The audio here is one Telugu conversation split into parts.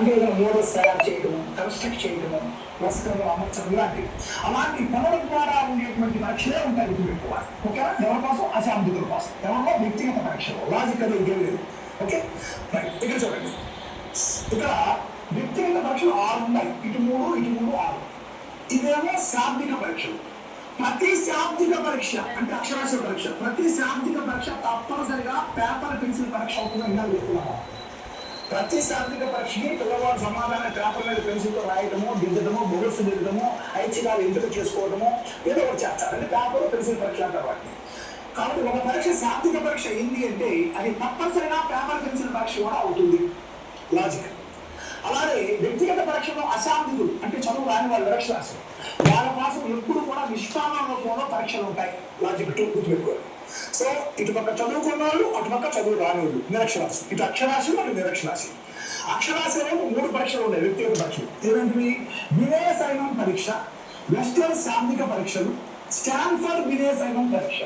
అంటే ఏదైనా మోడల్స్ తయారు చేయడము కన్స్ట్రక్ట్ చేయడము వస్త్రము అమర్చడం ఇలాంటివి అలాంటి పనుల ద్వారా ఉండేటువంటి పరీక్షలే ఉంటాయి గుర్తుపెట్టుకోవాలి ఓకేనా? ఎవరి కోసం? అశాబ్దికుల కోసం. ఎవరిలో? వ్యక్తిగత పరీక్షలు. లాజికల్ ఇంకేం లేదు. ఓకే? రైట్ ఇక్కడ చూడండి. ఇక్కడ వ్యక్తిగత పరీక్షలు ఆరు ఉన్నాయి. ఇటు మూడు ఇటు మూడు ఆరు. ఇదేమో శాబ్దిక పరీక్షలు. ప్రతి శాబ్దిక పరీక్ష అంటే అక్షరాస్య పరీక్ష ప్రతి శాబ్దిక పరీక్ష తప్పనిసరిగా పేపర్ పెన్సిల్ పరీక్ష అవుతుందని ఇందాక ప్రతి శాబ్దిక పరీక్షకి పిల్లవాడు సమాధానం పేపర్ మీద పెన్సిల్తో రాయటము దిద్దటము బొగసు దిద్దటము ఐచ్ఛికాలు ఎంపిక చేసుకోవడము ఏదో ఒకటి చేస్తారు. అంటే పేపర్ పెన్సిల్ పరీక్ష అంటారు వాటిని. కాబట్టి ఒక పరీక్ష శాబ్దిక పరీక్ష ఏంటి అంటే అది తప్పనిసరిగా పేపర్ పెన్సిల్ పరీక్ష కూడా అవుతుంది. లాజిక్ అలాగే వ్యక్తిగత పరీక్షలో అశాబ్దికులు అంటే చదువు రాని వాళ్ళు నిరక్షరాస్యులు వాళ్ళ కోసం ఎప్పుడు కూడా నిష్పాదన కూడా పరీక్షలు ఉంటాయి. లాజిక్ టూ గుర్తుపెట్టుకోవాలి సో ఇటు పక్క చదువుకున్న వాళ్ళు అటు పక్క చదువు రాని వాళ్ళు నిరక్షరాస్యులు. ఇటు అక్షరాశి అటు నిరక్షరాశి అక్షరాస్యులు మూడు పరీక్షలు ఉన్నాయి వ్యక్తిగత పరీక్షలు. ఏమంటివి? వినయ సైనం పరీక్ష వెస్టర్న్ శాబ్దిక పరీక్షలు స్టాన్ఫర్డ్ వినయ సైనం పరీక్ష.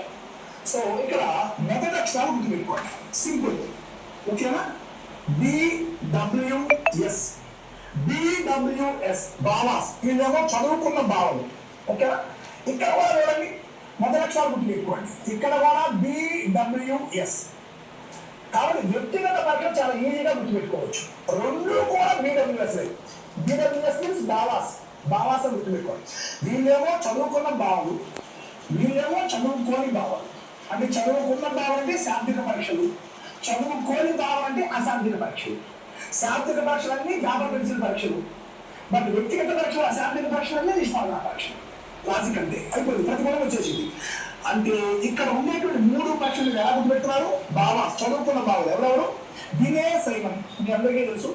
సో ఇక్కడ మొదటి అక్షరాలు గుర్తుపెట్టుకోండి. సింపుల్ ఓకేనా? బిడబ్ల్యూఎస్ బిడబ్ల్యూఎస్ బావాస్ ఇదేమో చదువుకున్న భావాలు ఓకేనా? ఇక్కడ కూడా చూడండి. మొదటి అక్షరాలు గుర్తుపెట్టుకోండి. ఇక్కడ కూడా బిడబ్ల్యూఎస్ కాబట్టి వ్యక్తిగత పరీక్ష చాలా ఈజీగా గుర్తుపెట్టుకోవచ్చు. రెండు కూడా బీడబ్ల్యూఎస్ బీడబ్ల్యూఎస్ మీన్స్ బావాస్ బావాస్ అని గుర్తుపెట్టుకోండి వీళ్ళేమో చదువుకున్న బావులు వీళ్ళేమో చదువుకోని భావాలు. అంటే చదువుకున్న భావం అంటే శాబ్దిక పరీక్షలు. చదువుకోని భావం అంటే అశాబ్దిక పరీక్షలు. శాబ్దిక అన్ని వ్యాపార పెన్సిల్ పరీక్షలు. బట్ వ్యక్తిగత పరీక్షలు అశాబ్దిక పరీక్షలన్నీ నిష్పాదన పరీక్షలు. లాజిక్ అంటే అయిపోయింది. ప్రతిఫలం వచ్చేసింది. అంటే ఇక్కడ ఉండేటువంటి మూడు పక్షులు ఎలా గుర్తుపెడుతున్నారు బావా చదువుకున్న బావలు. ఎవరెవరు? దినే సైమన్. మీ అందరికీ తెలుసు.